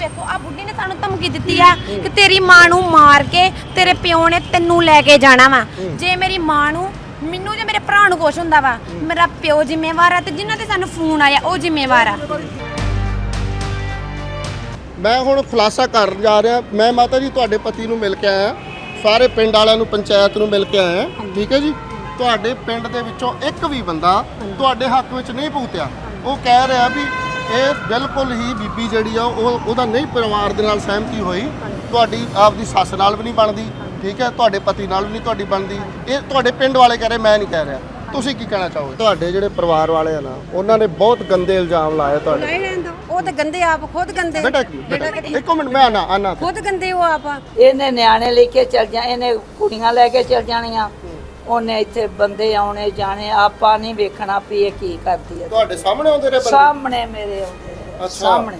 ਵੇਖੋ ਆ ਬੁੱਢੀ ਨੇ ਸਾਨੂੰ ਧਮਕੀ ਦਿੱਤੀ ਆ ਕਿ ਤੇਰੀ ਮਾਂ ਨੂੰ ਮਾਰ ਕੇ ਤੇਰੇ ਪਿਓ ਨੇ ਤੈਨੂੰ ਲੈ ਕੇ ਜਾਣਾ ਵਾ। ਜੇ ਮੇਰੀ ਮਾਂ ਨੂੰ, ਮੈਨੂੰ ਜੇ ਮੇਰੇ ਭਰਾ ਨੂੰ ਕੁਛ ਹੁੰਦਾ ਵਾ, ਮੇਰਾ ਪਿਓ ਜ਼ਿੰਮੇਵਾਰ ਆ ਤੇ ਜਿਨ੍ਹਾਂ ਤੇ ਸਾਨੂੰ ਫੋਨ ਆਇਆ, ਉਹ ਜ਼ਿੰਮੇਵਾਰ ਆ। ਮੈਂ ਹੁਣ ਖੁਲਾਸਾ ਕਰਨ ਜਾ ਰਿਹਾ, ਮੈਂ ਮਾਤਾ ਜੀ ਤੁਹਾਡੇ ਪਤੀ ਨੂੰ ਮਿਲ ਕੇ ਆਇਆ, ਸਾਰੇ ਪਿੰਡ ਵਾਲਿਆਂ ਨੂੰ, ਪੰਚਾਇਤ ਨੂੰ ਮਿਲ ਕੇ ਆਇਆ, ਠੀਕ ਹੈ ਜੀ? ਤੁਹਾਡੇ ਪਿੰਡ ਦੇ ਵਿੱਚੋਂ ਇੱਕ ਵੀ ਬੰਦਾ ਤੁਹਾਡੇ ਹੱਕ ਵਿੱਚ ਨਹੀਂ ਪਹੁੰਚਿਆ ਉਹ ਕਹਿ ਰਿਹਾ ਵੀ ਇਹ ਬਿਲਕੁਲ ਹੀ ਬੀਬੀ ਜਿਹੜੀ ਆ ਉਹ ਉਹਦਾ ਨਹੀਂ ਪਰਿਵਾਰ ਦੇ ਨਾਲ ਸਹਿਮਤੀ ਹੋਈ। ਤੁਹਾਡੀ ਆਪਦੀ ਸੱਸ ਨਾਲ ਵੀ ਨਹੀਂ ਬਣਦੀ ਠੀਕ ਹੈ? ਤੁਹਾਡੇ ਪਤੀ ਨਾਲ ਵੀ ਨਹੀਂ ਤੁਹਾਡੀ ਬਣਦੀ। ਇਹ ਤੁਹਾਡੇ ਪਿੰਡ ਵਾਲੇ ਕਹਿ ਰਹੇ ਮੈਂ ਨਹੀਂ ਕਹਿ ਰਿਹਾ। ਤੁਸੀਂ ਕੀ ਕਹਿਣਾ ਚਾਹੋਗੇ? ਤੁਹਾਡੇ ਜਿਹੜੇ ਪਰਿਵਾਰ ਵਾਲੇ ਆ ਨਾ ਉਹਨਾਂ ਨੇ ਬਹੁਤ ਗੰਦੇ ਇਲਜ਼ਾਮ ਲਾਏ ਤੁਹਾਡੇ। ਨਹੀਂ ਰਹਿੰਦਾ ਉਹ ਤਾਂ ਗੰਦੇ ਆਪ ਖੁਦ ਗੰਦੇ। ਬੇਟਾ ਕੀ ਬੇਟਾ ਇੱਕ ਮਿੰਟ ਮੈਂ ਆਣਾ ਆਣਾ ਖੁਦ ਗੰਦੇ ਉਹ ਆਪ। ਆ ਇਹਨੇ ਨਿਆਣੇ ਲੈ ਕੇ ਚਲ ਜਾ ਇਹਨੇ ਕੁੜੀਆਂ ਲੈ ਕੇ ਚਲ ਜਾਣੀਆਂ। ਉਹਨੇ ਇੱਥੇ ਬੰਦੇ ਆਉਣੇ ਜਾਣੇ ਆਪਾਂ ਨਹੀਂ ਵੇਖਣਾ ਵੀ ਇਹ ਕੀ ਕਰਦੀ ਹੈ। ਤੁਹਾਡੇ ਸਾਹਮਣੇ ਆਉਂਦੇ ਰਹੇ ਬੰਦੇ? ਸਾਹਮਣੇ ਮੇਰੇ ਆਉਂਦੇ ਅੱਛਾ। ਸਾਹਮਣੇ।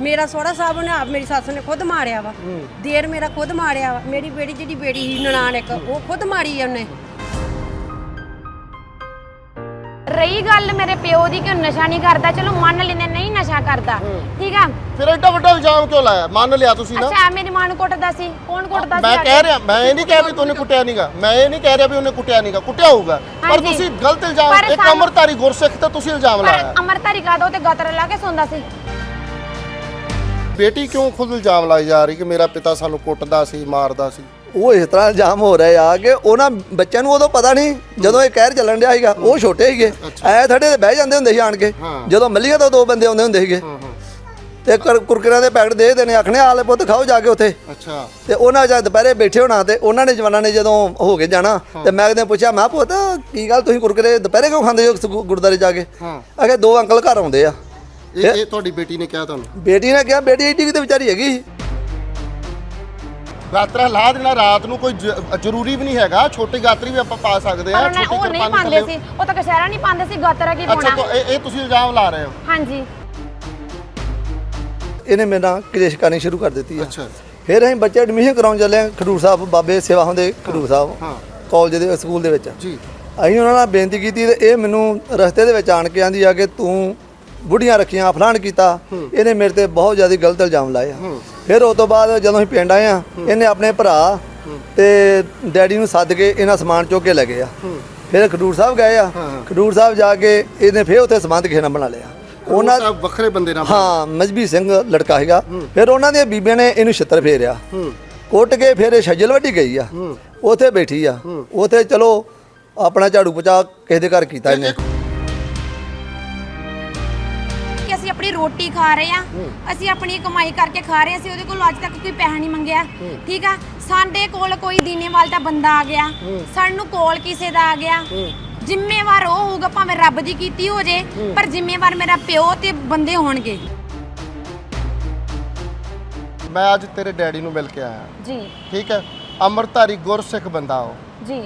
ਮੇਰਾ ਸੋਹਰਾ ਸਾਹਿਬ ਨੇ ਆਪ ਮੇਰੀ ਸੱਸ ਨੇ ਖੁਦ ਮਾਰਿਆ ਵਾ। ਦੇਰ ਮੇਰਾ ਖੁਦ ਮਾਰਿਆ ਵਾ। ਮੇਰੀ ਬੇੜੀ ਜਿਹੜੀ ਬੇੜੀ ਸੀ ਨਨਾਣ ਇੱਕ ਉਹ ਖੁਦ ਮਾਰੀ ਆ ਉਹਨੇ। ਰਹੀ ਗੱਲ ਮੇਰੇ ਪਿਓ ਦੀ ਕਿ ਉਹ ਨਸ਼ਾ ਨਹੀਂ ਕਰਦਾ। ਚਲੋ ਮੰਨ ਲੈਂਦੇ ਨਹੀਂ ਨਸ਼ਾ ਕਰਦਾ। ਠੀਕ ਆ? ਫਿਰ ਐਡਾ ਵੱਡਾ ਇਲਜ਼ਾਮ ਕਿਉਂ ਲਾਇਆ? ਮੰਨ ਲਿਆ ਤੁਸੀਂ ਨਾ। ਅੱਛਾ ਮੇਰੀ ਮਾਂ ਨੂੰ ਕੁੱਟਦਾ ਸੀ। ਕੌਣ ਕੁੱਟਦਾ ਸੀ ਮੈਂ? ਕਹਿ ਰਿਹਾ ਮੈਂ ਇਹ ਨਹੀਂ ਕਹਿ ਵੀ ਤੂੰ ਕੁੱਟਿਆ ਨਹੀਂਗਾ ਮੈਂ ਇਹ ਨਹੀਂ ਕਹਿ ਰਿਹਾ ਵੀ ਉਹਨੇ ਕੁੱਟਿਆ ਨਹੀਂਗਾ ਕੁੱਟਿਆ ਹੋਊਗਾ। ਪਰ। ਤੁਸੀਂ ਗਲਤ ਇਲਜ਼ਾਮ ਇੱਕ ਅਮਰਤਾਰੀ ਗੁਰਸਿੱਖ ਤੇ ਤੁਸੀਂ ਇਲਜ਼ਾਮ ਲਾਇਆ। ਪਰ ਅਮਰਤਾਰੀ ਕਾਦੋ ਤੇ ਗਤਰ ਲਾ ਕੇ ਸੌਂਦਾ ਸੀ। ਬੇਟੀ ਕਿਉਂ ਖੁਦ ਇਲਜ਼ਾਮ ਲਾਈ ਜਾ ਰਹੀ ਕਿ ਮੇਰਾ ਪਿਤਾ ਸਾਨੂੰ ਕੁੱਟਦਾ ਸੀ ਮਾਰਦਾ ਸੀ? ਉਹ ਇਸ ਤਰ੍ਹਾਂ ਇਲਜ਼ਾਮ ਹੋ ਰਹੇ ਆ ਕਿ ਉਹਨਾਂ ਬੱਚਿਆਂ ਨੂੰ ਉਦੋਂ ਪਤਾ ਨਹੀਂ ਜਦੋਂ ਇਹ ਕਹਿਰ ਚੱਲਣ ਡਿਆ ਸੀਗਾ ਉਹ ਛੋਟੇ ਸੀਗੇ। ਐ ਥੜੇ ਤੇ ਬਹਿ ਜਾਂਦੇ ਹੁੰਦੇ ਸੀ ਆਣ ਕੇ। ਜਦੋਂ ਮੱਲੀਆਂ ਤੋਂ ਦੋ ਬੰਦੇ ਆਉਂਦੇ ਹੁੰਦੇ ਸੀਗੇ। ਤੇ ਕੁਰ- ਕੁਰਕਰਿਆਂ ਦੇ ਪੈਕਟ ਦੇ ਦੇਣੇ ਆਖਣੇ ਆਲੇ ਪੁੱਤ ਖਾਓ ਜਾ ਕੇ ਉੱਥੇ। ਅੱਛਾ। ਤੇ ਉਹਨਾਂ ਜਦ ਦੁਪਹਿਰੇ ਬੈਠੇ ਹੋਣਾ ਤੇ ਉਹਨਾਂ ਨੇ ਜਵਾਨਾਂ ਨੇ ਜਦੋਂ ਹੋ ਕੇ ਜਾਣਾ ਤੇ ਮੈਂ ਕਦੇ ਪੁੱਛਿਆ ਮੈਂ ਪੁੱਤ ਕੀ ਗੱਲ? ਤੁਸੀਂ ਕੁਰਕਰੇ ਦੁਪਹਿਰੇ ਕਿਉਂ ਖਾਂਦੇ ਹੋ ਗੁਰਦੁਆਰੇ ਜਾ ਕੇ? ਹਾਂ। ਅਗੇ ਦੋ ਅੰਕਲ ਘਰ ਆਉਂਦੇ ਆ। ਇਹ ਤੁਹਾਡੀ ਬੇਟੀ ਨੇ ਕਿਹਾ ਤੁਹਾਨੂੰ? ਬੇਟੀ ਨੇ ਕਿਹਾ ਬੇਟੀ ਏਡੀ ਕਿਤੇ ਵਿਚਾਰੀ ਹੈਗੀ ਸੀ। ਗਾਤਰਾ ਲਾ ਦੇਣਾ ਰਾਤ ਨੂੰ ਕੋਈ ਜ- ਜ਼ਰੂਰੀ ਵੀ ਨਹੀਂ ਹੈਗਾ। ਛੋਟੀ ਗਾਤਰੀ ਵੀ ਆਪਾਂ ਪਾ ਸਕਦੇ ਪਰ ਆ ਉਹਨੇ- ਉਹ ਨਹੀਂ ਪਾਉਂਦੇ ਸੀ। ਉਹ ਤਾਂ ਕਸ਼ਹਿਰਾ ਨਹੀਂ ਪਾਉਂਦੇ ਸੀ ਗਤਰਾ ਕੀ ਅੱਛਾ ਪਾਉਣਾ? ਤਾਂ ਇਹ ਇਹ ਤੁਸੀਂ ਇਲਜ਼ਾਮ ਲਾ ਰਹੇ ਹੋ? ਹਾਂਜੀ। ਇਹਨੇ ਮੇਰੇ ਨਾਲ ਕਲੇਸ਼ ਕਰਨੀ ਸ਼ੁਰੂ ਕਰ ਦਿੱਤੀ ਆ। ਅੱਛਾ। ਫਿਰ ਅਸੀਂ ਬੱਚੇ ਐਡਮਿਸ਼ਨ ਕਰਾਉਣ ਚੱਲੇ ਹਾਂ ਖਡੂਰ ਸਾਹਿਬ ਬਾਬੇ ਸੇਵਾ ਹੁੰਦੇ ਖਡੂਰ ਸਾਹਿਬ ਹਾਂ। ਕਾਲਜ ਦੇ ਸਕੂਲ ਦੇ ਵਿੱਚ। ਜੀ। ਅਸੀਂ ਉਹਨਾਂ ਨਾਲ ਬੇਨਤੀ ਕੀਤੀ ਤੇ ਇਹ ਮੈਨੂੰ ਰਸਤੇ ਦੇ ਵਿੱਚ ਆਣ ਕੇ ਆਂਦੀ ਆ ਕਿ ਤੂੰ ਬੁੱਢੀਆਂ ਰੱਖੀਆਂ ਫਲਾਣ ਕੀਤਾ। ਇਹਨੇ ਮੇਰੇ ਤੇ ਬਹੁਤ ਜ਼ਿਆਦਾ ਗਲਤ ਇਲਜ਼ਾਮ ਲਾਏ ਆ। ਫਿਰ ਉਸ ਤੋਂ ਬਾਅਦ ਜਦੋਂ ਅਸੀਂ ਪਿੰਡ ਆਏ ਆ ਇਹਨੇ ਆਪਣੇ ਭਰਾ ਤੇ ਡੈਡੀ ਨੂੰ ਸੱਦ ਕੇ ਇਹਨਾਂ ਸਮਾਨ ਚੁੱਕ ਕੇ ਲੈ ਗਏ ਆ। ਫਿਰ ਖਡੂਰ ਸਾਹਿਬ ਗਏ ਆ। ਖਡੂਰ ਸਾਹਿਬ ਜਾ ਕੇ ਇਹਨੇ ਫਿਰ ਉੱਥੇ ਸਮਾਨ ਕਿਸੇ ਨਾਲ ਬਣਾ ਲਿਆ। ਉਹਨਾਂ ਉਹਨਾਂ ਵੱਖਰੇ ਬੰਦੇ ਨਾਲ ਹਾਂ ਮਜਬੀ ਸਿੰਘ ਲੜਕਾ ਹੈਗਾ ਫਿਰ ਉਹਨਾਂ ਦੀਆਂ ਬੀਬੀਆਂ ਨੇ ਇਹਨੂੰ ਛਿੱਤਰ ਫੇਰਿਆ। ਕੁੱਟ ਕੇ ਫਿਰ ਇਹ ਛੱਜਲ ਵੱਡੀ ਗਈ ਆ। ਉੱਥੇ ਬੈਠੀ ਆ। ਉੱਥੇ ਚਲੋ ਆਪਣਾ ਝਾੜੂ ਪਚਾ ਕਿਸੇ ਦੇ ਘਰ ਕੀਤਾ ਇਹਨੇ। ਆਪਣੀ ਰੋਟੀ ਖਾ ਰਹੇ ਆ। ਅਸੀਂ ਆਪਣੀ ਕਮਾਈ ਕਰਕੇ ਖਾ ਰਹੇ ਆ। ਅਸੀਂ ਉਹਦੇ ਕੋਲ ਅੱਜ ਤੱਕ ਕੋਈ ਪੈਸਾ ਨਹੀਂ ਮੰਗਿਆ। ਠੀਕ ਆ? ਸਾਡੇ ਕੋਲ ਕੋਈ ਦੀਨੇਵਾਲ ਦਾ ਬੰਦਾ ਆ ਗਿਆ। ਸਾਨੂੰ ਕੋਲ ਕਿਸੇ ਦਾ ਆ ਗਿਆ। ਜ਼ਿੰਮੇਵਾਰ ਉਹ ਹੋਊਗਾ ਭਾਵੇਂ ਰੱਬ ਦੀ ਕੀਤੀ ਹੋ ਜੇ ਪਰ ਜ਼ਿੰਮੇਵਾਰ ਮੇਰਾ ਪਿਓ ਤੇ ਬੰਦੇ ਹੋਣਗੇ। ਮੈਂ ਅੱਜ ਤੇਰੇ ਡੈਡੀ ਨੂੰ ਮਿਲ ਕੇ ਆਇਆ। ਜੀ। ਠੀਕ ਹੈ ਅਮਰਤਾਰੀ ਗੁਰਸਿੱਖ ਬੰਦਾ ਉਹ। ਜੀ।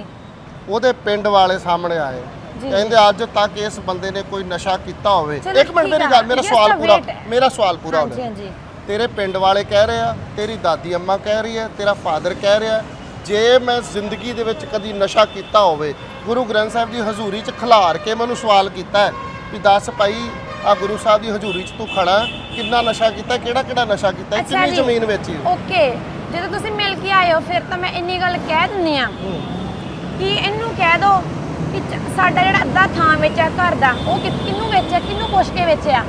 ਉਹਦੇ ਪਿੰਡ ਵਾਲੇ ਸਾਹਮਣੇ ਆਏ। ਕਹਿੰਦੇ ਅੱਜ ਤੱਕ ਇਸ ਬੰਦੇ ਨੇ ਕੋਈ ਨਸ਼ਾ ਕੀਤਾ ਹੋਵੇ। ਇੱਕ ਮਿੰਟ ਮੇਰੀ ਗੱਲ ਮੇਰਾ ਸਵਾਲ ਪੂਰਾ. ਮੇਰਾ ਸਵਾਲ ਪੂਰਾ ਹੋਵੇ ਹਾਂਜੀ। ਤੇਰੇ ਪਿੰਡ ਵਾਲੇ ਕਹਿ ਰਹੇ ਆ ਤੇਰੀ ਦਾਦੀ ਅੰਮਾ ਕਹਿ ਰਹੀ ਹੈ ਤੇਰਾ ਫਾਦਰ ਕਹਿ ਰਿਹਾ ਜੇ ਮੈਂ ਜ਼ਿੰਦਗੀ ਦੇ ਵਿੱਚ ਕਦੀ ਨਸ਼ਾ ਕੀਤਾ ਹੋਵੇ ਗੁਰੂ ਗ੍ਰੰਥ ਸਾਹਿਬ ਦੀ ਹਜ਼ੂਰੀ 'ਚ ਖਿਲਾਰ ਕੇ ਮੈਨੂੰ ਸਵਾਲ ਕੀਤਾ ਹੈ ਵੀ ਦੱਸ ਭਾਈ ਆ ਗੁਰੂ ਸਾਹਿਬ ਦੀ ਹਜ਼ੂਰੀ 'ਚ ਤੂੰ ਖੜਾ ਹੈ, ਕਿੰਨਾ ਨਸ਼ਾ ਕੀਤਾ ਕਿਹੜਾ ਕਿਹੜਾ ਨਸ਼ਾ ਕੀਤਾ ਕਿੰਨੀ। ਜ਼ਮੀਨ ਵੇਚੀ ਓਕੇ ਜਦੋਂ ਤੁਸੀਂ ਮਿਲ ਕੇ ਆਏ ਹੋ ਫਿਰ ਤਾਂ ਮੈਂ ਇੰਨੀ ਗੱਲ ਕਹਿ ਦਿੰਨੀ ਆ ਕਿ ਇਹਨੂੰ ਕਹਿ ਦੋ ਕਿ ਚ- ਸਾਡਾ ਜਿਹੜਾ ਅੱਧਾ ਥਾਂ ਵੇਚਿਆ ਘਰ ਦਾ ਉਹ ਕਿ- ਕਿਹਨੂੰ ਵੇਚਿਆ ਕਿਹਨੂੰ ਪੁੱਛ ਕੇ ਵੇਚਿਆ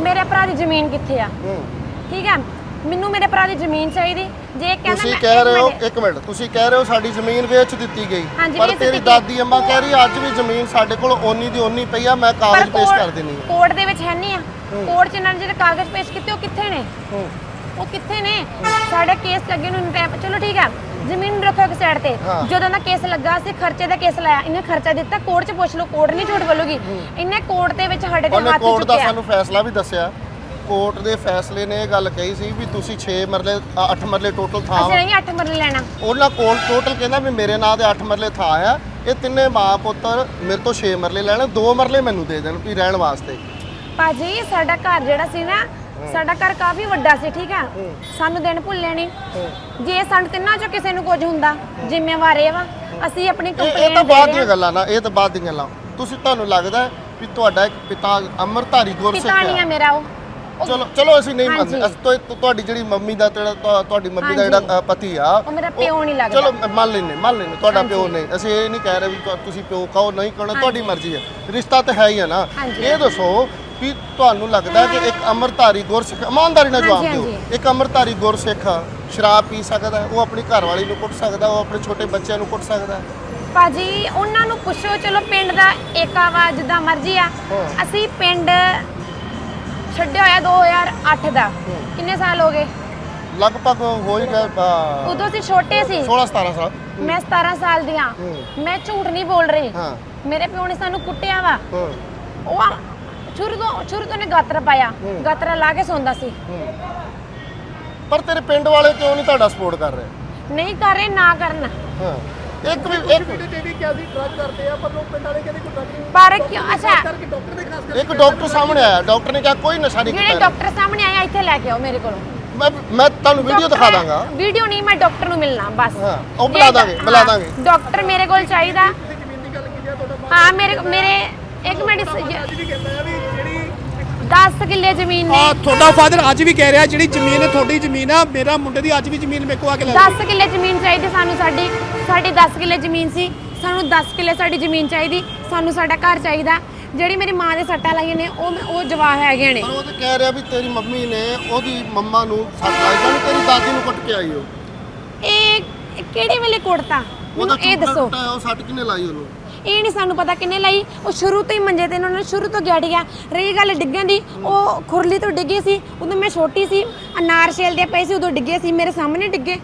ਮੇਰੇ ਭਰਾ ਦੀ ਜ਼ਮੀਨ ਕਿੱਥੇ ਆ? ਹੂੰ। ਠੀਕ ਹੈ ਮੈਨੂੰ ਮੇਰੇ ਭਰਾ ਦੀ ਜ਼ਮੀਨ ਚਾਹੀਦੀ। ਜੇ ਇਹ ਕਹਿੰਦਾ ਤੁਸੀਂ ਮੈਂ ਕਹਿ ਇੱਕ ਰਹੇ ਹੋ ਮਿੰਟ- ਇੱਕ ਮਿੰਟ। ਤੁਸੀਂ ਕਹਿ ਰਹੇ ਹੋ ਸਾਡੀ ਜ਼ਮੀਨ ਵੇਚ ਦਿੱਤੀ ਗਈ ਹਾਂਜੀ, ਪਰ ਵੇਚ ਤੇਰੀ ਦਿੱਤੀ ਦਾਦੀ ਅੰਮਾ ਕਹਿ ਰਹੀ ਹੈ, ਅੱਜ ਵੀ ਜ਼ਮੀਨ ਸਾਡੇ ਕੋਲ ਓਨੀ ਦੀ ਓਨੀ ਪਈ ਆ ਮੈਂ ਕਾਗਜ਼ ਪੇਸ਼ ਕਰ ਦੇਣੀ ਹੈ। ਕੋਰਟ ਦੇ ਵਿੱਚ ਹੈ ਨਹੀਂ ਆ। ਕੋਰਟ 'ਚ ਇਹਨਾਂ ਨੇ ਜਿਹੜੇ ਕਾਗਜ਼ ਪੇਸ਼ ਕੀਤੇ ਉਹ ਕਿੱਥੇ ਨੇ? ਹੂੰ। ਉਹ ਕਿੱਥੇ ਨੇ? ਸਾਡਾ ਕੇਸ ਲੱਗੇ ਨੂੰ ਟਾਈਮ ਚਲੋ ਠੀਕ ਹੈ ਜ਼ਮੀਨ ਰੱਖੋ ਇੱਕ ਸਾਈਡ ਤੇ। ਹਾਂ। ਜਦੋਂ ਦਾ ਕੇਸ ਲੱਗਾ ਸੀ ਖਰਚੇ ਦਾ ਕੇਸ ਲਾਇਆ। ਇਹਨੇ ਖਰਚਾ ਦਿੱਤਾ ਕੋਰਟ 'ਚ ਪੁੱਛ ਲਓ ਕੋਰਟ ਨਹੀਂ ਝੂਠ ਬੋਲੂਗੀ। ਇਹਨੇ ਕੋਰਟ ਦੇ ਵਿੱਚ ਸਾਡੇ ਤੇ ਉਹਨੇ ਹੱਥ ਕੋਰਟ ਦਾ ਚੁੱਕਿਆ। ਸਾਨੂੰ ਫੈਸਲਾ ਵੀ ਦੱਸਿਆ। ਕੋਰਟ ਦੇ ਫੈਸਲੇ ਨੇ ਇਹ ਗੱਲ ਕਹੀ ਸੀ ਵੀ ਤੁਸੀਂ 6 ਮਰਲੇ 8 ਮਰਲੇ ਟੋਟਲ ਥਾਂ ਅਸੀਂ ਨਹੀਂ 8 ਮਰਲੇ ਲੈਣਾ। ਉਹਨਾਂ ਕੋਲ ਟੋਟਲ ਕਹਿੰਦਾ ਵੀ ਮੇਰੇ ਨਾਂ ਦੇ 8 ਮਰਲੇ ਥਾਂ ਆ। ਇਹ ਤਿੰਨੇ ਮਾਂ ਪੁੱਤਰ ਮੇਰੇ ਤੋਂ 6 ਮਰਲੇ ਲੈਣੇ 2 ਮਰਲੇ ਮੈਨੂੰ ਦੇ ਦੇਣ ਵੀ ਰਹਿਣ ਵਾਸਤੇ। ਭਾਜੀ ਸਾਡਾ ਘਰ ਜਿਹੜਾ ਸੀ ਨਾ ਸਾਡਾ ਘਰ ਕਾਫੀ ਵੱਡਾ ਸੀ ਠੀਕ ਆ ਸਾਨੂੰ ਦਿਨ ਭੁੱਲੇ ਨਹੀਂ ਜੇ ਸਾਨੂੰ ਤਿੰਨਾਂ ਚੋਂ ਕਿਸੇ ਨੂੰ ਕੁਝ ਹੁੰਦਾ ਜ਼ਿੰਮੇਵਾਰ ਇਹ ਵਾ ਅਸੀਂ ਆਪਣੀ ਇਹ ਇਹ ਤਾਂ ਕੰਪਲੇਂਟ ਬਾਅਦ ਦੀਆਂ ਗੱਲਾਂ ਨਾ ਇਹ ਤਾਂ ਬਾਅਦ ਦੀਆਂ ਗੱਲਾਂ। ਤੁਸੀਂ ਤੁਹਾਨੂੰ ਲੱਗਦਾ ਹੈ ਵੀ ਤੁਹਾਡਾ ਇੱਕ ਪਿਤਾ ਅਮਰਧਾਰੀ ਗੁਰਸਿੱਖ ਪਿਤਾ ਨਹੀਂ ਹੈ ਮੇਰਾ ਉਹ। ਚਲੋ ਚਲੋ ਅਸੀਂ ਨਹੀਂ ਮੰਨਦੇ। ਤੁਹਾਡੀ ਜਿਹੜੀ ਮੰਮੀ ਦਾ ਤੁਹਾਡੀ ਮੰਮੀ ਦਾ। ਜਿਹੜਾ ਪਤੀ ਆ ਉਹ ਮੇਰਾ ਪਿਓ ਨਹੀਂ ਲੱਗਦਾ। ਚਲੋ ਮੰਨ ਲੈਨੇ ਮੰਨ ਲੈਨੇ ਤੁਹਾਡਾ। ਪਿਓ ਨਹੀਂ। ਅਸੀਂ ਇਹ ਨਹੀਂ ਕਹਿ ਰਹੇ ਵੀ ਤੁਸੀਂ ਪਿਓ ਕਹੋ ਨਹੀਂ ਕਹੋ ਤੁਹਾਡੀ ਮਰਜ਼ੀ ਹੈ। ਰਿਸ਼ਤਾ ਤਾਂ ਹੈ ਹੀ ਹੈ ਨਾ। ਇਹ ਦੱਸੋ ਵੀ ਤੁਹਾਨੂੰ ਲੱਗਦਾ ਕਿ ਇੱਕ ਅਮਰਧਾਰੀ ਗੁਰਸਿੱਖ ਇਮਾਨਦਾਰੀ ਨਾਲ ਜਵਾਬ ਹਾਂਜੀ, ਦਿਓ। ਹਾਂਜੀ। ਇੱਕ ਅਮਰਧਾਰੀ ਗੁਰਸਿੱਖ ਸ਼ਰਾਬ ਪੀ ਸਕਦਾ ਹੈ, ਉਹ ਆਪਣੀ ਘਰਵਾਲੀ ਨੂੰ ਕੁੱਟ ਸਕਦਾ ਉਹ ਆਪਣੇ ਛੋਟੇ ਬੱਚਿਆਂ ਨੂੰ ਕੁੱਟ ਸਕਦਾ ਹੈ। ਭਾਜੀ ਉਹਨਾਂ ਨੂੰ ਪੁੱਛੋ ਚਲੋ ਪਿੰਡ ਦਾ ਏਕਾ ਵਾ ਜਿੱਦਾਂ ਮਰਜ਼ੀ ਆ। ਹਾਂ। ਅਸੀਂ ਪਿੰਡ ਛੱਡਿਆ ਹੋਇਆ 2008 ਦਾ। ਕਿੰਨੇ ਸਾਲ ਹੋ ਗਏ? ਲਗਭਗ ਹੋ ਹੀ ਗਏ ਅ, ਉਦੋਂ ਅਸੀਂ ਛੋਟੇ ਸੀ। 16 17 ਸਾਲ। ਮੈਂ 17 ਸਾਲ ਦੀ ਹਾਂ ਹੂੰ। ਮੈਂ ਝੂਠ ਨਹੀਂ ਬੋਲ ਰਹੀ। ਹਾਂ। ਮੇਰੇ ਪਿਓ ਨੇ ਸਾਨੂੰ ਕੁੱਟਿਆ ਵਾ। ਹਾਂ। ਉਹ ਆ- ਸ਼ੁਰੂ ਤੋਂ ਸ਼ੁਰੂ ਤੋਂ ਨੇ ਗਾਤਰਾ ਪਾਇਆ। ਗਾਤਰਾ ਲਾ ਕੇ ਸੌਂਦਾ ਸੀ। ਪਰ ਤੇਰੇ ਪਿੰਡ ਵਾਲੇ ਕਿਉਂ ਨਹੀਂ ਤੁਹਾਡਾ ਸਪੋਰਟ ਕਰ ਰਹੇ? ਨਹੀਂ ਕਰ ਰਹੇ ਨਾ ਕਰਨ। ਹਾਂ। ਇੱਕ ਵੀ ਇੱਕ ਪਰ ਕਿਉਂ ਅੱਛਾ। ਇੱਕ ਡਾਕਟਰ ਸਾਹਮਣੇ ਆਇਆ। ਡਾਕਟਰ ਨੇ ਕਿਹਾ ਕੋਈ ਨਸ਼ਾ ਨਹੀਂ ਜਿਹੜੇ ਕੀਤਾ। ਡਾਕਟਰ ਸਾਹਮਣੇ ਆਇਆ ਇੱਥੇ ਲੈ ਕੇ ਆਓ ਮੇਰੇ ਕੋਲੋਂ। ਮੈਂ ਮੈਂ ਤੁਹਾਨੂੰ ਵੀਡੀਓ ਦਿਖਾ ਦਾਂਗਾ ਵੀਡੀਓ ਨਹੀਂ ਮੈਂ ਡਾਕਟਰ ਨੂੰ ਮਿਲਣਾ ਬਸ। ਹਾਂ, ਉਹ ਮਿਲਾ ਜੇ- ਦਾਂਗੇ, ਮਿਲਾ ਹਾਂ, ਦਾਂਗੇ। ਡਾਕਟਰ ਮੇਰੇ ਕੋਲ ਚਾਹੀਦਾ। ਹਾਂ ਮੇਰੇ ਮੇਰੇ ਇੱਕ ਮਿੰਟ 10 ਕਿੱਲੇ ਜ਼ਮੀਨ ਨੇ। ਆ ਤੁਹਾਡਾ ਫਾਦਰ ਅੱਜ ਵੀ ਕਹਿ ਰਿਹਾ ਜਿਹੜੀ ਜ਼ਮੀਨ ਹੈ ਤੁਹਾਡੀ ਜ਼ਮੀਨ ਆ ਮੇਰਾ ਮੁੰਡੇ ਦੀ ਅੱਜ ਵੀ ਜ਼ਮੀਨ ਮੇਰੇ ਕੋ ਆ ਕੇ ਲੈ ਲਓ 10 ਕਿੱਲੇ ਜ਼ਮੀਨ ਚਾਹੀਦੀ ਸਾਨੂੰ ਸਾਡੀ ਸਾਡੀ 10 ਕਿੱਲੇ ਜ਼ਮੀਨ ਸੀ ਸਾਨੂੰ 10 ਕਿੱਲੇ ਸਾਡੀ ਜ਼ਮੀਨ ਚਾਹੀਦੀ ਸਾਨੂੰ ਸਾਡਾ ਘਰ ਚਾਹੀਦਾ। ਜਿਹੜੀ ਮੇਰੀ ਮਾਂ ਦੇ ਸੱਟਾਂ ਲਾਈਆਂ ਨੇ ਉਹ ਉਹ ਜਵਾਹ ਹੈਗੇ ਨੇ। ਪਰ ਉਹ ਤਾਂ ਕਹਿ ਰਿਹਾ ਵੀ ਤੇਰੀ ਮੰਮੀ ਨੇ ਉਹਦੀ ਮੰਮਾ ਨੂੰ ਸੱਟ ਲਾਈ ਜਾਣੀ ਤੇਰੀ ਦਾਦੀ ਨੂੰ ਕੁੱਟ ਕੇ ਆਈ ਉਹ। ਇਹ ਕਿਹੜੇ ਵੇਲੇ ਕੁੱਟਤਾ? ਮੈਨੂੰ ਇਹ ਦੱਸੋ। ਉਹ ਸੱਟ ਕਿਨੇ ਲਾਈ ਉਹਨੂੰ? ਇਹ ਨਹੀਂ ਸਾਨੂੰ ਪਤਾ ਕਿੰਨੇ ਲਈ। ਉਹ ਸ਼ੁਰੂ ਤੋਂ ਹੀ ਮੰਜੇ ਤੇ ਉਹਨਾਂ ਨੇ ਸ਼ੁਰੂ ਤੋਂ ਗੜ ਗਿਆ। ਰਹੀ ਗੱਲ ਡਿੱਗਣ ਦੀ ਉਹ ਖੁਰਲੀ ਤੋਂ ਡਿੱਗੇ ਸੀ ਉਦੋਂ ਮੈਂ ਛੋਟੀ ਸੀ ਅਨਾਰ ਛੇਲਦੇ ਪਏ ਸੀ ਉਦੋਂ ਡਿੱਗੇ ਸੀ ਮੇਰੇ ਸਾਹਮਣੇ ਡਿੱਗੇ।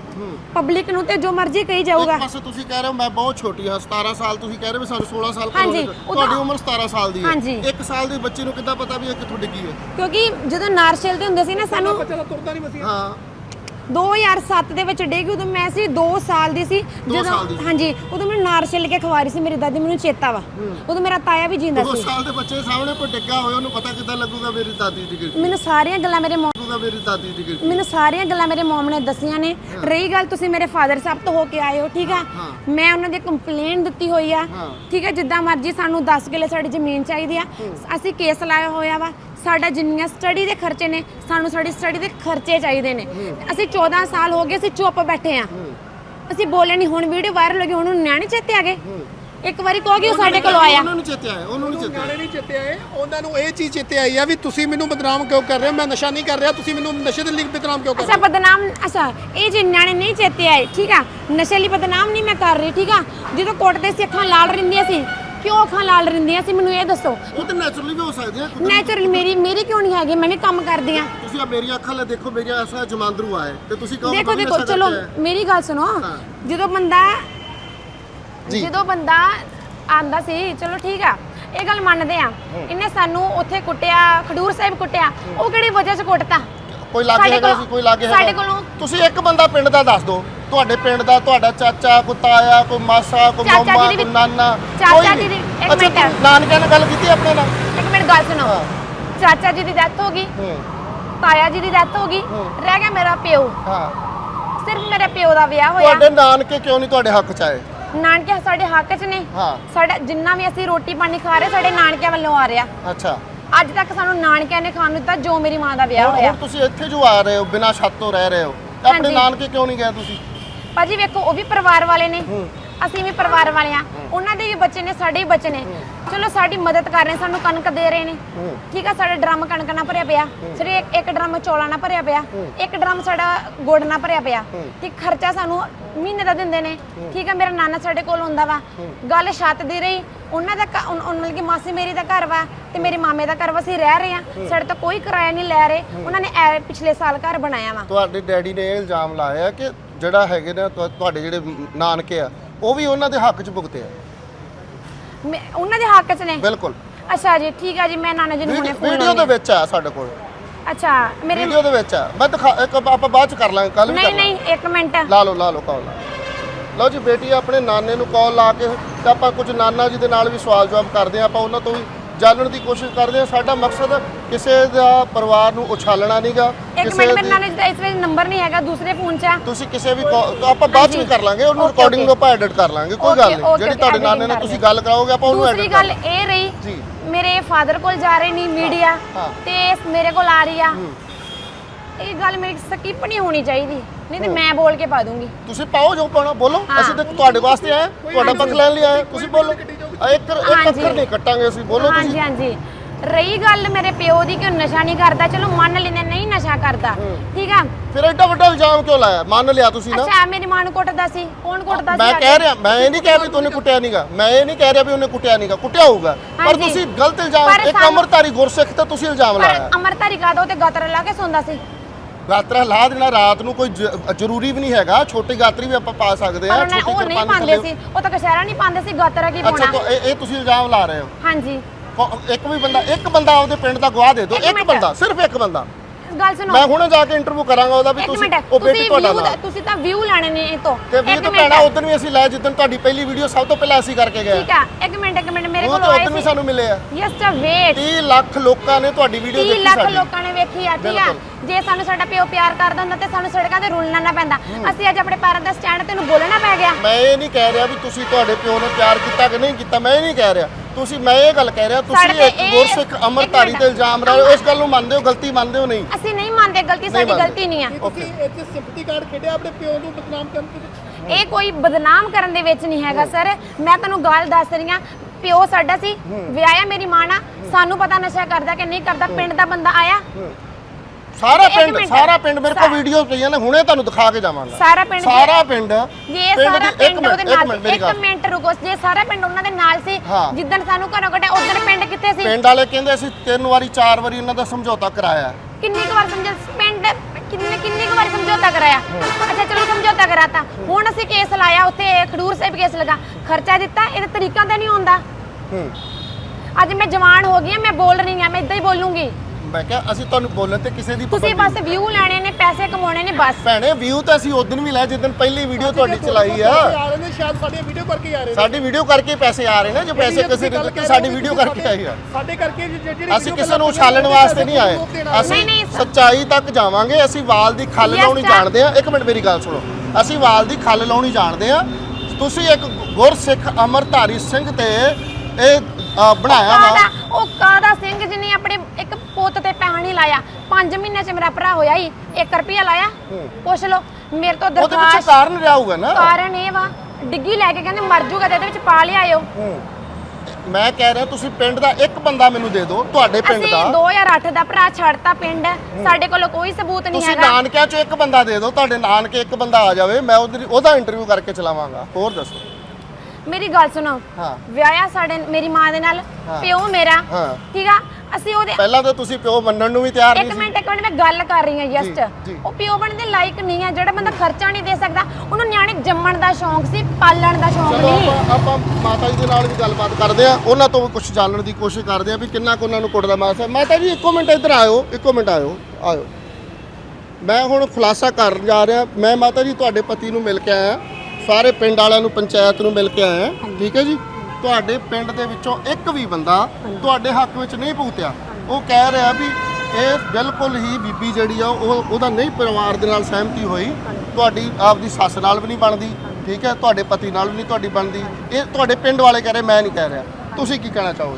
ਪਬਲਿਕ ਨੂੰ ਤੇ ਜੋ ਮਰਜ਼ੀ ਕਹੀ ਜਾਊਗਾ। ਪਾਸੇ ਤੁਸੀਂ ਕਹਿ ਰਹੇ ਹੋ ਮੈਂ ਬਹੁਤ ਛੋਟੀ ਹਾਂ 17 ਸਾਲ ਤੁਸੀਂ ਕਹਿ ਰਹੇ ਹੋ ਵੀ ਸਾਨੂੰ 16 ਸਾਲ ਹਾਂਜੀ, ਤੁਹਾਡੀ ਤਾਂ- ਉਮਰ 17 ਸਾਲ ਦੀ ਹੈ। ਹਾਂਜੀ। ਇੱਕ ਸਾਲ ਦੇ ਬੱਚੇ ਨੂੰ ਕਿੱਦਾਂ ਪਤਾ ਵੀ ਇਹ ਕਿੱਥੋਂ ਡਿੱਗੀ ਹੈ? ਕਿਉਂਕਿ ਜਦੋਂ ਨਾਰ ਛੇਲਦੇ ਹੁੰਦੇ ਸੀ ਨਾ ਸਾਨੂੰ ਚਲੋ ਤੁਰਦਾ ਨਹੀਂ ਮਸੀਹ ਹਾਂ। 2007 ਦੇ ਵਿੱਚ ਡਿੱਗੀ ਉਦੋਂ ਮੈਂ ਸੀ 2 ਸਾਲ ਦੀ ਸੀ। ਦੋ ਸਾਲ ਦੀ ਸੀ। ਹਾਂਜੀ ਉਦੋਂ ਮੈਨੂੰ ਨਾਰ ਛਿੱਲ ਕੇ ਖਵਾ ਰਹੀ ਸੀ ਮੇਰੀ ਦਾਦੀ ਮੈਨੂੰ ਚੇਤਾ ਵਾ। ਉਦੋਂ ਮੇਰਾ ਤਾਇਆ ਵੀ ਜਿੰਦਾ ਦੋ ਸੀ। ਸਾਲ ਦੇ ਬੱਚੇ ਸਾਹਮਣੇ ਕੋਈ ਡਿੱਗਾ ਹੋਇਆ ਉਹਨੂੰ ਪਤਾ ਕਿੱਦਾਂ ਲੱਗੂਗਾ ਮੇਰੀ ਦਾਦੀ ਡਿੱਗੀ ਮੈਨੂੰ ਸਾਰੀਆਂ ਗੱਲਾਂ ਮੇਰੇ ਮੋ- ਲੱਗੂਗਾ ਮੇਰੀ ਦਾਦੀ ਡਿੱਗੀ ਮੈਨੂੰ ਸਾਰੀਆਂ ਗੱਲਾਂ ਮੇਰੇ ਮਮ ਨੇ ਦੱਸੀਆਂ ਨੇ। ਰਹੀ ਗੱਲ ਤੁਸੀਂ ਮੇਰੇ ਫਾਦਰ ਸਾਹਿਬ ਤੋਂ ਹੋ ਕੇ ਆਏ ਹੋ ਠੀਕ ਆ? ਹਾਂ। ਮੈਂ ਉਹਨਾਂ ਦੀ ਕੰਪਲੇਨ ਦਿੱਤੀ ਹੋਈ ਆ। ਹਾਂ। ਠੀਕ ਹੈ ਜਿੱਦਾਂ ਮਰਜ਼ੀ ਸਾਨੂੰ 10 ਕਿੱਲੇ ਸਾਡੀ ਜ਼ਮੀਨ ਚਾਹੀਦੀ ਆ। ਅਸੀਂ ਕੇਸ ਲਾਇਆ ਹੋਇਆ ਵਾ। ਸਾਡਾ ਜਿੰਨੀਆਂ ਸਟੱਡੀ ਦੇ ਖਰਚੇ ਨੇ ਸਾਨੂੰ ਸਾਡੀ ਸਟੱਡੀ ਦੇ ਖਰਚੇ ਚਾਹੀਦੇ ਨੇ। ਅਸੀਂ 14 ਸਾਲ ਹੋ ਗਏ ਅਸੀਂ ਚੁੱਪ ਬੈਠੇ ਆ। ਅਸੀਂ ਬੋਲੇ ਨਹੀਂ ਹੁਣ ਵੀਡੀਓ ਵਾਇਰਲ ਹੋ ਗਈ ਹੁਣ ਉਹਨੂੰ ਨਿਆਣੇ ਚੇਤੇ ਆ ਗਏ। ਇੱਕ ਵਾਰੀ ਕਹੋਗੇ ਉਹ ਸਾਡੇ ਕੋਲ ਆਇਆ। ਉਹਨੂੰ ਨਹੀਂ ਚੇਤੇ ਆਇਆ ਉਹਨੂੰ ਨਹੀਂ ਚੇਤੇ ਆਇਆ। ਨਹੀਂ ਚੇਤੇ ਆਏ ਉਹਨਾਂ ਨੂੰ ਇਹ ਚੀਜ਼ ਚੇਤੇ ਆਈ ਆ ਵੀ ਤੁਸੀਂ ਮੈਨੂੰ ਬਦਨਾਮ ਕਿਉਂ ਕਰ ਰਹੇ ਹੋ? ਮੈਂ ਨਸ਼ਾ ਨਹੀਂ ਕਰ ਰਿਹਾ ਤੁਸੀਂ ਮੈਨੂੰ ਨਸ਼ੇ ਦੇ ਲਈ ਬਦਨਾਮ ਕਿਉਂ ਕਰ ਅੱਛਾ ਰਹੇ ਹੋ? ਬਦਨਾਮ ਅੱਛਾ ਇਹ ਜੇ ਨਿਆਣੇ ਨਹੀਂ ਚੇਤੇ ਆਏ ਠੀਕ ਆ? ਨਸ਼ੇ ਲਈ ਬਦਨਾਮ ਨਹੀਂ ਮੈਂ ਕਰ ਰਹੀ ਠੀਕ ਆ? ਜਦੋਂ ਕੁੱਟਦੇ ਸੀ ਅੱਖਾਂ ਲਾਲ ਰਹਿੰਦੀਆਂ ਸੀ ਕਿਉਂ ਅੱਖਾਂ ਲਾਲ ਰਹਿੰਦੀਆਂ ਸੀ? ਮੈਨੂੰ ਇਹ ਦੱਸੋ। ਉਹ ਤਾਂ ਨੈਚੁਰਲੀ ਵੀ ਹੋ ਸਕਦੀ ਹੈ ਕੁਦਰਤੀ- ਨੈਚੁਰਲ ਮੇਰੀ ਮੇਰੀ ਕਿਉਂ ਨਹੀਂ ਹੈਗੀ? ਮੈਂ ਵੀ ਕੰਮ ਕਰਦੀ ਆ ਤੁਸੀਂ ਆ ਮੇਰੀਆਂ ਅੱਖਾਂ ਲੈ ਦੇਖੋ ਮੇਰੀਆਂ ਐਸਾ ਜਮਾਂਦਰੂ ਆਏ ਤੇ ਤੁਸੀਂ ਕਹੋ ਦੇਖੋ ਦੇਖੋ ਚਲੋ ਮੇਰੀ ਗੱਲ ਸੁਣੋ। ਹਾਂ। ਜਦੋਂ ਬੰਦਾ ਜੀ। ਜਦੋਂ ਬੰਦਾ ਆਂਦਾ ਸੀ ਚਲੋ ਠੀਕ ਆ ਇਹ ਗੱਲ ਮੰਨਦੇ ਆ। ਇਹਨੇ ਸਾਨੂੰ ਉੱਥੇ ਕੁੱਟਿਆ ਖਡੂਰ ਸਾਹਿਬ ਕੁੱਟਿਆ। ਉਹ ਕਿਹੜੀ ਵਜ੍ਹਾ 'ਚ ਕੁੱਟਤਾ? ਕੋਈ ਲਾਗੇ ਸਾਡੇ ਹੈਗਾ ਕੋਲੋਂ- ਸੀ ਕੋਈ ਲਾਗੇ ਹੈਗਾ। ਸਾਡੇ ਕੋਲੋਂ- ਤੁਸੀਂ ਇੱਕ ਬੰਦਾ ਪਿੰਡ ਦਾ ਦੱਸ ਦਿਓ। ਤੁਹਾਡੇ ਪਿੰਡ ਦਾ ਤੁਹਾਡਾ ਚਾਚਾ ਕੋਈ ਤਾਇਆ ਕੋਈ ਮਾਸਾ ਕੋਈ ਚਾਚਾ ਮਾਮਾ ਜੀ ਦੀ ਕੋਈ ਵੀ- ਨਾਨਾ ਚਾਚਾ ਕੋਈ ਜੀ ਨਹੀਂ। ਇੱਕ ਅੱਛਾ, ਮਿੰਟ। ਤੂੰ ਨਾਨਕਿਆਂ ਨਾਲ ਗੱਲ ਕੀਤੀ ਆਪਣੇ ਨਾਲ? ਇੱਕ ਮਿੰਟ ਗੱਲ ਸੁਣੋ। ਹਾਂ। ਚਾਚਾ ਜੀ ਦੀ ਡੈਥ ਹੋ ਗਈ। ਹੂੰ। ਤਾਇਆ ਜੀ ਦੀ ਡੈਥ ਹੋ ਗਈ। ਰਹਿ ਗਿਆ ਮੇਰਾ ਪਿਓ। ਹਾਂ। ਸਿਰਫ ਮੇਰੇ ਪਿਓ ਦਾ ਵਿਆਹ ਹੋਇਆ। ਤੁਹਾਡੇ ਨਾਨਕੇ ਕਿਉਂ ਨਹੀਂ ਤੁਹਾਡੇ ਹੱਕ ਚ ਆਏ? ਨਾਨਕੇ ਸਾਡੇ ਹੱਕ 'ਚ ਨੇ। ਹਾਂ। ਸਾਡਾ ਜਿੰਨਾ ਵੀ ਅਸੀਂ ਰੋਟੀ ਪਾਣੀ ਖਾ ਰਹੇ ਸਾਡੇ ਨਾਨਕਿਆਂ ਵੱਲੋਂ ਆ ਰਿਹਾ। ਅੱਛਾ। ਅੱਜ ਤੱਕ ਸਾਨੂੰ ਨਾਨਕਿਆਂ ਨੇ ਖਾਣ ਨੂੰ ਦਿੱਤਾ ਜੋ ਮੇਰੀ ਮਾਂ ਦਾ ਵਿਆਹ ਹੁਣ ਹੋਇਆ। ਹੁਣ ਤੁਸੀਂ ਇੱਥੇ ਜੋ ਆ ਰਹੇ ਹੋ ਬਿਨਾਂ ਛੱਤ ਤੋਂ ਰਹਿ ਰਹੇ ਹੋ ਤੇ ਆਪਣੇ ਹਾਂਜੀ। ਨਾਨਕੇ ਕਿਉਂ ਨਹੀਂ ਗਏ ਤੁਸੀਂ? ਭਾਜੀ ਵੇਖੋ ਉਹ ਵੀ ਪਰਿਵਾਰ ਵਾਲੇ ਨੇ। ਅਸੀਂ ਵੀ ਪਰਿਵਾਰ ਵਾਲੇ ਆ। ਉਹਨਾਂ ਦੇ ਵੀ ਬੱਚੇ ਨੇ ਸਾਡੇ ਵੀ ਬੱਚੇ ਨੇ। ਚਲੋ ਸਾਡੀ ਮਦਦ ਕਰ ਰਹੇ ਸਾਨੂੰ ਕਣਕ ਦੇ ਰਹੇ ਨੇ। ਠੀਕ ਆ ਸਾਡਾ ਡਰਮ ਕਣਕ ਨਾਲ ਭਰਿਆ ਪਿਆ। ਫਿਰ ਇੱਕ ਇੱਕ ਡਰਮ ਚੌਲਾਂ ਨਾਲ ਭਰਿਆ ਪਿਆ। ਇੱਕ ਡਰਮ ਸਾਡਾ ਗੁੜ ਨਾਲ ਭਰਿਆ ਪਿਆ। ਠੀਕ ਖਰਚਾ ਸਾਨੂੰ ਮਹੀਨੇ ਦਾ ਦਿੰਦੇ ਨੇ। ਠੀਕ ਆ ਮੇਰਾ ਨਾਨਾ ਸਾਡੇ ਕੋਲ ਹੁੰਦਾ ਵਾ। ਗੱਲ ਛੱਤ ਦੀ ਰਹੀ। ਉਹਨਾਂ ਦਾ ਮਤਲਬ ਕਿ ਮਾਸੀ ਮੇਰੀ ਦਾ ਘਰ ਵਾ ਤੇ ਮੇਰੇ ਮਾਮੇ ਦਾ ਘਰ ਵਾ ਅਸੀਂ ਰਹਿ ਰਹੇ ਆ। ਸਾਡੇ ਤੋਂ ਕੋਈ ਕਿਰਾਇਆ ਨਹੀਂ ਲੈ ਰਹੇ। ਉਹਨਾਂ ਨੇ ਪਿਛਲੇ ਸਾਲ ਘਰ ਬਣਾਇਆ ਵਾ। ਤੁਹਾਡੇ ਡੈਡੀ ਨੇ ਇਹ ਇਲਜ਼ਾਮ ਲਾਇਆ ਕਿ ਜਿਹੜਾ ਹੈਗੇ ਨੇ ਤੁਹਾ- ਤੁਹਾਡੇ ਜਿਹੜੇ ਨਾਨਕੇ ਆ ਉਹ ਵੀ ਉਹਨਾਂ ਦੇ ਹੱਕ 'ਚ ਭੁਗਤੇ ਆ। ਮੈਂ- ਉਹਨਾਂ ਦੇ ਹੱਕ 'ਚ ਨੇ? ਬਿਲਕੁਲ। ਅੱਛਾ ਜੀ ਠੀਕ ਆ ਜੀ ਮੈਂ ਨਾਨਾ ਜੀ ਨੂੰ ਹੁਣੇ ਫੋਨ ਵੀਡੀਓ ਦੇ ਵਿੱਚ ਆ ਸਾਡੇ ਕੋਲ। ਅੱਛਾ ਮੇਰੇ ਵੀਡੀਓ ਦੇ ਵਿੱਚ ਆ। ਮੈਂ ਦਿਖਾ ਇੱਕ ਆਪਾਂ ਬਾਅਦ ਚ ਕਰ ਲਾਂਗੇ ਕੱਲ ਵੀ ਕਰ ਨਹੀਂ ਲਾਂਗੇ। ਨਹੀਂ ਇੱਕ ਮਿੰਟ। ਲਾ ਲਓ ਲਾ ਲਓ ਕਾਲ ਲਓ। ਜੀ ਬੇਟੀ ਆਪਣੇ ਨਾਨੇ ਨੂੰ ਕਾਲ ਲਾ ਕੇ ਤੇ ਆਪਾਂ ਕੁਝ ਨਾਨਾ ਜੀ ਦੇ ਨਾਲ ਵੀ ਸਵਾਲ ਜਵਾਬ ਕਰਦੇ ਆ ਆਪਾਂ ਉਹਨਾਂ ਤੋਂ ਵੀ ਜਾਣਨ ਦੀ ਕੋਸ਼ਿਸ਼ ਕਰਦੇ ਆ ਸਾਡਾ ਮਕਸਦ ਕਿਸੇ ਦਾ ਪਰਿਵਾਰ ਨੂੰ ਉਛਾਲਣਾ ਨਹੀਂਗਾ ਇੱਕ ਮਿੰਟ ਮੇਰੇ ਦਾ ਇਸ ਵੇਲੇ ਨੰਬਰ ਨਹੀਂ ਹੈਗਾ ਦੂਸਰੇ ਫੋਨ 'ਚ ਆ ਤੁਸੀਂ ਕਿਸੇ ਵੀ call- ਤਾਂ ਆਪਾਂ ਬਾਅਦ ਚ ਵੀ। ਕਰ ਲਾਂਗੇ ਉਹਨੂੰ Okay, ਰਿਕਾਰਡਿੰਗ. ਨੂੰ ਆਪਾਂ ਐਡਿਟ ਕਰ ਲਾਂਗੇ ਕੋਈ Okay, ਗੱਲ ਨਹੀਂ okay, ਜਿਹੜੀ ਤੁਹਾਡੇ editing ਨਾਨੇ ਨਾਲ ਤੁਸੀਂ। ਗੱਲ ਕਰਾਓਗੇ ਆਪਾਂ ਉਹਨੂੰ ਦੂਸਰੀ ਐਡਿਟ ਗੱਲ ਇਹ ਰਹੀ ਜੀ। ਮੇਰੇ ਫਾਦਰ ਕੋਲ ਜਾ ਰਹੇ ਨਹੀਂ ਮੀਡੀਆ ਹਾਂ। ਤੇ ਮੇਰੇ ਕੋਲ ਆ ਰਹੀ ਆ ਇਹ ਗੱਲ ਮੇਰੀ ਸਕਿਪ ਨਹੀਂ ਹੋਣੀ ਚਾਹੀਦੀ ਨਹੀਂ ਤੇ ਮੈਂ ਬੋਲ ਕੇ ਪਾ ਦੂੰਗੀ ਤੁਸੀਂ ਪਾਓ ਜੋ ਪਾਉਣਾ ਬੋਲੋ ਹਾਂ। ਅਸੀਂ ਤਾਂ ਤੁਹਾਡੇ ਵਾਸਤੇ ਆਏ ਹਾਂ, ਤੁਹਾਡਾ ਪੱਖ ਲੈਣ ਲਈ ਆਏ ਹਾਂ, ਤੁਸੀਂ ਬੋਲੋ ਇੱਕ ਇੱਕ ਹਾਂਜੀ। ਅੱਖਰ ਨਹੀਂ ਕੱਟਾਂਗੇ ਅਸੀਂ ਬੋਲੋ ਹਾਂਜੀ ਤੁਸੀਂ। ਹਾਂਜੀ ਰਹੀ ਗੱਲ ਮੇਰੇ ਪਿਓ ਦੀ ਕਿ ਉਹ ਨਸ਼ਾ ਨਹੀਂ ਕਰਦਾ? ਚਲੋ ਮੰਨ ਲੈਂਦੇ ਨਹੀਂ ਨਸ਼ਾ ਕਰਦਾ। ਠੀਕ ਆ? ਫਿਰ ਐਡਾ ਵੱਡਾ ਇਲਜ਼ਾਮ ਕਿਉਂ ਲਾਇਆ? ਮੰਨ ਲਿਆ ਤੁਸੀਂ ਨਾ। ਅੱਛਾ ਮੇਰੀ ਮਾਂ ਨੂੰ ਕੁੱਟਦਾ ਸੀ। ਕੌਣ ਕੁੱਟਦਾ ਸੀ ਮੈਂ? ਕਹਿ ਰਿਹਾ ਮੈਂ ਇਹ ਨਹੀਂ ਕਹਿ ਰਿਹਾ ਵੀ ਉਹਨੇ ਕੁੱਟਿਆ ਨਹੀਂਗਾ ਮੈਂ ਇਹ ਨਹੀਂ ਕਹਿ ਰਿਹਾ ਵੀ ਉਹਨੇ ਕੁੱਟਿਆ ਨਹੀਂਗਾ ਕੁੱਟਿਆ ਹੋਊਗਾ। ਪਰ ਹਾਂਜੀ। ਤੁਸੀਂ ਗਲਤ ਇਲਜ਼ਾਮ ਪਰ ਇੱਕ ਸਾਨੂੰ- ਅਮਰਤਾਰੀ ਗੁਰਸਿੱਖ ਤੇ ਤੁਸੀਂ ਇਲਜ਼ਾਮ ਪਰ ਲਾਇਆ। ਅਮਰਤਾਰੀ ਕਾਦੋ ਤੇ ਗਤਰ ਲਾ ਕੇ ਸੌਂਦਾ ਸੀ। ਗਾਤਰਾ ਲਾ ਦੇਣਾ ਰਾਤ ਨੂੰ ਕੋਈ ਜ਼ਰੂਰੀ ਵੀ ਨਹੀਂ ਹੈਗਾ ਛੋਟੀ ਗਾਤਰੀ ਵੀ ਆਪਾਂ ਪਾ ਸਕਦੇ ਆ ਛੋਟੀ ਉਹ ਨਹੀਂ ਪਾਉਂਦੇ ਸੀ ਉਹ ਤਾਂ ਕਸ਼ਹਿਰਾ ਨਹੀਂ ਪਾਉਂਦੇ ਸੀ ਗਤਰਾ ਕੀ ਅੱਛਾ ਪਾਉਣਾ? ਤਾਂ ਇਹ ਤੁਸੀਂ ਇਲਜ਼ਾਮ ਲਾ ਰਹੇ ਹੋ? ਹਾਂਜੀ। ਇੱਕ ਵੀ ਬੰਦਾ ਇੱਕ ਬੰਦਾ ਆਪਦੇ ਪਿੰਡ ਦਾ ਗਵਾਹ ਦੇ ਦਿਓ ਇੱਕ। ਬੰਦਾ ਸਿਰਫ ਇੱਕ ਬੰਦਾ। ਗੱਲ ਸੁਣੋ। ਮੈਂ ਹੁਣੇ ਜਾ ਕੇ ਇੰਟਰਵਿਊ ਕਰਾਂਗਾ ਉਹਦਾ ਵੀ ਤੁਸੀਂ ਉਹ ਬੇਟੀ ਤੁਹਾਡਾ ਨਾਲ। ਤੁਸੀਂ ਤਾਂ ਵਿਊ ਲੈਣੇ ਨੇ ਇਹ ਤੋਂ। ਤੇ ਵੀ ਤੋਂ। ਭੈਣਾ ਉਦੋਂ ਵੀ ਅਸੀਂ ਲੈ ਜਿੱਦਣ ਤੁਹਾਡੀ ਪਹਿਲੀ ਵੀਡੀਓ ਸਭ ਤੋਂ ਪਹਿਲਾਂ ਅਸੀਂ ਕਰਕੇ ਗਏ। ਠੀਕ ਆ ਇੱਕ ਮਿੰਟ ਇੱਕ ਮਿੰਟ। ਮੇਰੇ ਉਹ ਕੋਲ ਤਾਂ ਆਏ ਸੀ। ਸਾਨੂੰ ਮਿਲੇ ਆ। ਜਸਟ ਅ ਵੇਟ 30 ਲੱਖ ਲੋਕਾਂ ਨੇ ਤੁਹਾਡੀ ਵੀਡੀਓ 30 ਦੇਖੀ ਲੱਖ ਸਾਡੀ। ਲੋਕਾਂ ਨੇ ਵੇਖੀ ਆ ਠੀਕ ਆ। ਜੇ ਸਾਨੂੰ ਸਾਡਾ ਪਿਓ ਪਿਆਰ ਕਰਦਾ ਹੁੰਦਾ ਤੇ ਸਾਨੂੰ ਸੜਕਾਂ ਤੇ ਰੁਲਣਾ ਨਾ ਪੈਂਦਾ। ਅਸੀਂ ਅੱਜ ਆਪਣੇ ਪੈਰਾਂ ਦਾ ਸਟੈਂਡ ਤੈਨੂੰ ਬੋਲਣਾ ਪੈ ਗਿਆ। ਮੈਂ ਇਹ ਨਹੀਂ ਕਹਿ ਰਿਹਾ ਵੀ ਤੁਸੀਂ ਤੁਹਾਡੇ ਪਿਓ ਨੇ ਪਿਆਰ ਕੀਤਾ ਕਿ ਨਹੀਂ ਕੀਤਾ ਮੈਂ ਇਹ ਨਹੀਂ ਕਹਿ ਰਿਹਾ। ਤੁਸੀਂ ਮੈਂ ਇਹ ਗੱਲ ਕਹਿ ਰਿਹਾ ਤੁਸੀਂ ਇੱਕ ਗੁਰਸਿੱਖ ਇੱਕ ਅਮਰਤਾਰੀ। ਤੇ ਇਲਜ਼ਾਮ ਲਾ ਰਹੇ ਹੋ। ਇਸ ਗੱਲ ਨੂੰ ਮੰਨਦੇ ਹੋ ਗਲਤੀ ਮੰਨਦੇ ਹੋ ਨਹੀਂ? ਅਸੀਂ ਨਹੀਂ ਮੰਨਦੇ ਗਲਤੀ ਸਾਡੀ। ਗਲਤੀ ਨਹੀਂ ਆ। ਕੀ ਤੁਸੀਂ ਇੱਥੇ ਸਿੰਪਥੀ ਕਾਰਡ ਖੇਡਿਆ ਆਪਣੇ ਪਿਓ ਨੂੰ ਬਦਨਾਮ ਕਰਨ ਦੇ ਵਿੱਚ? ਇਹ ਕੋਈ ਬਦਨਾਮ ਕਰਨ ਦੇ ਵਿੱਚ ਨਹੀਂ ਹੈਗਾ ਸਰ ਮੈਂ ਤੁਹਾਨੂੰ ਗੱਲ ਦੱਸ ਰਹੀ ਆ ਪਿਓ ਸਾਡਾ ਸੀ ਵਿਆਹਿਆ ਮੇਰੀ ਮਾਂ ਨਾਲ ਸਾਨੂੰ ਪਤਾ ਨਸ਼ਾ ਕਰਦਾ ਕਿ ਨਹੀਂ ਕਰਦਾ ਪਿੰਡ ਦਾ ਬੰਦਾ ਆਇਆ। ਸਾਰਾ ਇੱਕ ਪਿੰਡ ਮਿੰਟ। ਸਾਰਾ ਪਿੰਡ ਮੇਰੇ ਕੋਲ ਸਾ- ਵੀਡੀਓ ਪਈਆਂ ਨੇ ਹੁਣੇ ਤੁਹਾਨੂੰ ਦਿਖਾ ਕੇ ਜਾਵਾਂਗਾ। ਸਾਰਾ ਪਿੰਡ ਸਾਰਾ ਪਿੰਡ ਜੇ ਸਾਰਾ ਪਿੰਡ ਉਹਦੇ ਨਾਲ ਮੇਰੀ ਇੱਕ ਗੱਲ। ਮਿੰਟ ਰੁਕੋ ਜੇ ਸਾਰਾ ਪਿੰਡ ਉਹਨਾਂ ਦੇ ਨਾਲ ਸੀ ਹਾਂ। ਜਿੱਦਣ ਸਾਨੂੰ ਘਰੋਂ ਕੱਢਿਆ ਉਦੋਂ ਪਿੰਡ ਕਿੱਥੇ ਸੀ? ਪਿੰਡ ਵਾਲੇ ਕਹਿੰਦੇ ਅਸੀਂ ਤਿੰਨ ਵਾਰੀ ਚਾਰ ਵਾਰੀ ਇਹਨਾਂ ਦਾ ਸਮਝੌਤਾ ਕਰਾਇਆ। ਕਿੰਨੀ ਕੁ ਵਾਰ ਸਮਝਾ ਪਿੰਡ ਕਿੰਨੇ ਕਿੰਨੀ ਕੁ ਵਾਰ ਸਮਝੌਤਾ ਕਰਾਇਆ? ਅੱਛਾ ਚਲੋ ਸਮਝੌਤਾ ਕਰਾਤਾ। ਹੁਣ ਅਸੀਂ ਕੇਸ ਲਾਇਆ ਉੱਥੇ ਖਡੂਰ ਸਾਹਿਬ ਕੇਸ ਲਗਾ। ਖਰਚਾ ਦਿੱਤਾ ਇਹਦਾ ਤਰੀਕਾ ਤਾਂ ਨਹੀਂ ਹੁੰਦਾ ਹੂੰ। ਅੱਜ ਮੈਂ ਜਵਾਨ ਹੋ ਗਈ ਹਾਂ ਮੈਂ ਬੋਲ ਰਹੀ ਹਾਂ ਮੈਂ ਇਦਾਂ ਹੀ ਬੋਲੂੰਗੀ। ਮੈਂ ਕਿਹਾ ਅਸੀਂ ਤੁਹਾਨੂੰ ਬੋਲਣ ਤੇ ਕਿਸੇ ਦੀ ਤੁਸੀਂ ਬਸ ਵਿਊ ਲੈਣੇ ਨੇ ਪੈਸੇ ਕਮਾਉਣੇ ਨੇ ਬਸ। ਭੈਣੇ ਵਿਊ ਤਾਂ ਅਸੀਂ ਉਦੋਂ ਵੀ ਲੈ ਜਿੱਦਣ ਪਹਿਲੀ ਵੀਡੀਓ ਤੁਹਾਡੀ ਚਲਾਈ ਆ। ਆ ਰਹੇ ਨੇ ਸ਼ਾਇਦ ਸਾਡੀ ਵੀਡੀਓ ਕਰਕੇ ਆ ਰਹੇ ਨੇ। ਸਾਡੀ ਵੀਡੀਓ ਕਰਕੇ ਪੈਸੇ ਆ ਰਹੇ ਨੇ ਜੋ ਪੈਸੇ ਕਿਸੇ ਨੇ ਦਿੱਤੇ ਸਾਡੀ ਵੀਡੀਓ ਕਰਕੇ ਆਈ ਆ। ਸਾਡੇ ਕਰਕੇ ਜੀ- ਜਿਹੜੀ ਅਸੀਂ ਕਿਸੇ ਨੂੰ ਉਛਾਲਣ ਵਾਸਤੇ ਨਹੀਂ ਆਏ। ਅਸੀਂ। ਸੱਚਾਈ ਤੱਕ ਜਾਵਾਂਗੇ ਅਸੀਂ ਵਾਲ ਦੀ ਖੱਲ ਲਾਉਣੀ. ਜਾਣਦੇ ਆ ਇੱਕ ਮਿੰਟ ਮੇਰੀ ਗੱਲ ਸੁਣੋ। ਅਸੀਂ ਵਾਲ ਦੀ ਖੱਲ ਲਾਉਣੀ ਜਾਣਦੇ ਆ ਤੁਸੀਂ ਇੱਕ ਗੁਰਸਿੱਖ ਅਮਰਧਾਰੀ ਸਿੰਘ ਤੇ ਇਹ ਅ, ਬਣਾਇਆ ਵਾ। ਕਾਦਾ ਉਹ ਕਾਦਾ ਸਿੰਘ ਜਿਹਨੇ ਆਪਣੇ ਇੱਕ ਪੁੱਤ ਤੇ ਪੈਸਾ ਨਹੀਂ ਲਾਇਆ? 5 ਮਹੀਨੇ ਚ ਮੇਰਾ ਭਰਾ ਹੋਇਆ ਹੀ 1 ਰੁਪਿਆ ਲਾਇਆ? ਪੁੱਛ ਲਓ ਮੇਰੇ ਤੋਂ ਉਹਦੇ ਪਿੱਛੇ ਦਰਖਾਸਤ ਕਾਰਨ ਰਿਹਾ ਹੋਊਗਾ ਨਾ। ਕਾਰਨ ਇਹ ਵਾ ਡਿੱਗੀ ਲੈ ਕੇ ਕਹਿੰਦੇ ਮਰ ਜੂਗਾ ਤੇ ਇਹਦੇ ਵਿੱਚ ਪਾ ਲਿਆਇਓ। ਹੂੰ। ਮੈਂ ਕਹਿ ਰਿਹਾ ਤੁਸੀਂ ਪਿੰਡ ਦਾ ਇੱਕ ਬੰਦਾ ਮੈਨੂੰ ਦੇ ਦਿਓ ਤੁਹਾਡੇ ਪਿੰਡ ਅਸੀਂ ਦਾ 2008 ਦਾ ਭਰਾ ਛੱਡਤਾ ਪਿੰਡ ਸਾਡੇ ਕੋਲ ਕੋਈ ਸਬੂਤ ਨਹੀਂ ਤੁਸੀਂ ਹੈਗਾ। ਨਾਨਕਿਆਂ ਚੋਂ ਇੱਕ ਬੰਦਾ ਦੇ ਦਿਓ ਤੁਹਾਡੇ ਨਾਨਕੇ ਇੱਕ ਬੰਦਾ ਆ ਜਾਵੇ ਮੈਂ ਉਹਦੀ ਉਹਦਾ ਇੰਟਰਵਿਊ ਕਰਕੇ ਚਲਾਵਾਂਗਾ। ਹੋਰ ਦੱਸੋ। ਮੇਰੀ ਗੱਲ ਸੁਣੋ। ਹਾਂ। ਵਿਆਹਿਆ ਸਾਡੇ ਮੇਰੀ ਮਾਂ ਦੇ ਨਾਲ ਹਾਂ। ਪਿਓ ਮੇਰਾ ਹਾਂ। ਠੀਕ ਆ? ਅਸੀਂ ਉਹਦੇ ਪਹਿਲਾਂ ਤਾਂ ਤੁਸੀਂ ਪਿਓ ਮੰਨਣ ਨੂੰ ਵੀ ਤਿਆਰ ਨਹੀਂ ਇੱਕ ਸੀ। ਮਿੰਟ ਇੱਕ ਮਿੰਟ ਮੈਂ ਗੱਲ ਕਰ ਰਹੀ ਹਾਂ ਜਸਟ ਜੀ। ਉਹ ਪਿਓ ਬਣਨ ਦੇ ਲਾਇਕ ਨਹੀਂ ਹੈ ਜਿਹੜਾ ਬੰਦਾ ਖਰਚਾ ਨਹੀਂ ਦੇ ਸਕਦਾ। ਉਹਨੂੰ ਨਿਆਣੇ ਜੰਮਣ ਦਾ ਸ਼ੌਂਕ ਸੀ ਪਾਲਣ ਦਾ ਸ਼ੌਂਕ ਚਲੋ ਨਹੀਂ। ਆਪਾਂ ਆਪਾਂ ਮਾਤਾ ਜੀ ਦੇ ਨਾਲ ਵੀ ਗੱਲਬਾਤ ਕਰਦੇ ਆ ਉਹਨਾਂ ਤੋਂ ਵੀ ਕੁਝ ਜਾਣਨ ਦੀ ਕੋਸ਼ਿਸ਼ ਕਰਦੇ ਆ ਵੀ ਕਿੰਨਾ ਕੁ ਉਹਨਾਂ ਨੂੰ ਕੁੱਟਦਾ ਮਾਸ ਹੈ। ਮਾਤਾ ਜੀ ਇੱਕੋ ਮਿੰਟ ਇੱਧਰ ਆਇਓ ਇੱਕੋ ਮਿੰਟ ਆਇਓ ਆਇਓ। ਮੈਂ ਹੁਣ ਖੁਲਾਸਾ ਕਰਨ ਜਾ ਰਿਹਾ। ਮੈਂ ਮਾਤਾ ਜੀ ਤੁਹਾਡੇ ਪਤੀ ਨੂੰ ਮਿਲ ਕੇ ਆਇਆ। ਸਾਰੇ ਪਿੰਡ ਵਾਲਿਆਂ ਨੂੰ ਪੰਚਾਇਤ ਨੂੰ ਮਿਲ ਕੇ ਆਇਆ ਠੀਕ ਹੈ ਜੀ? ਤੁਹਾਡੇ ਪਿੰਡ ਦੇ ਵਿੱਚੋਂ ਇੱਕ ਵੀ ਬੰਦਾ ਤੁਹਾਡੇ ਹੱਕ ਵਿੱਚ ਨਹੀਂ ਪਹੁੰਚਿਆ। ਉਹ ਕਹਿ ਰਿਹਾ ਵੀ ਇਹ ਬਿਲਕੁਲ ਹੀ ਬੀਬੀ ਜਿਹੜੀ ਆ ਉਹ ਉਹਦਾ ਨਹੀਂ ਪਰਿਵਾਰ ਦੇ ਨਾਲ ਸਹਿਮਤੀ ਹੋਈ। ਤੁਹਾਡੀ ਆਪਦੀ ਸੱਸ ਨਾਲ ਵੀ ਨਹੀਂ ਬਣਦੀ। ਠੀਕ ਹੈ? ਤੁਹਾਡੇ ਪਤੀ ਨਾਲ ਵੀ ਨਹੀਂ ਤੁਹਾਡੀ ਬਣਦੀ। ਇਹ ਤੁਹਾਡੇ ਪਿੰਡ ਵਾਲੇ ਕਹਿ ਰਹੇ ਮੈਂ ਨਹੀਂ ਕਹਿ ਰਿਹਾ। ਤੁਸੀਂ ਕੀ ਕਹਿਣਾ ਚਾਹੋਗੇ?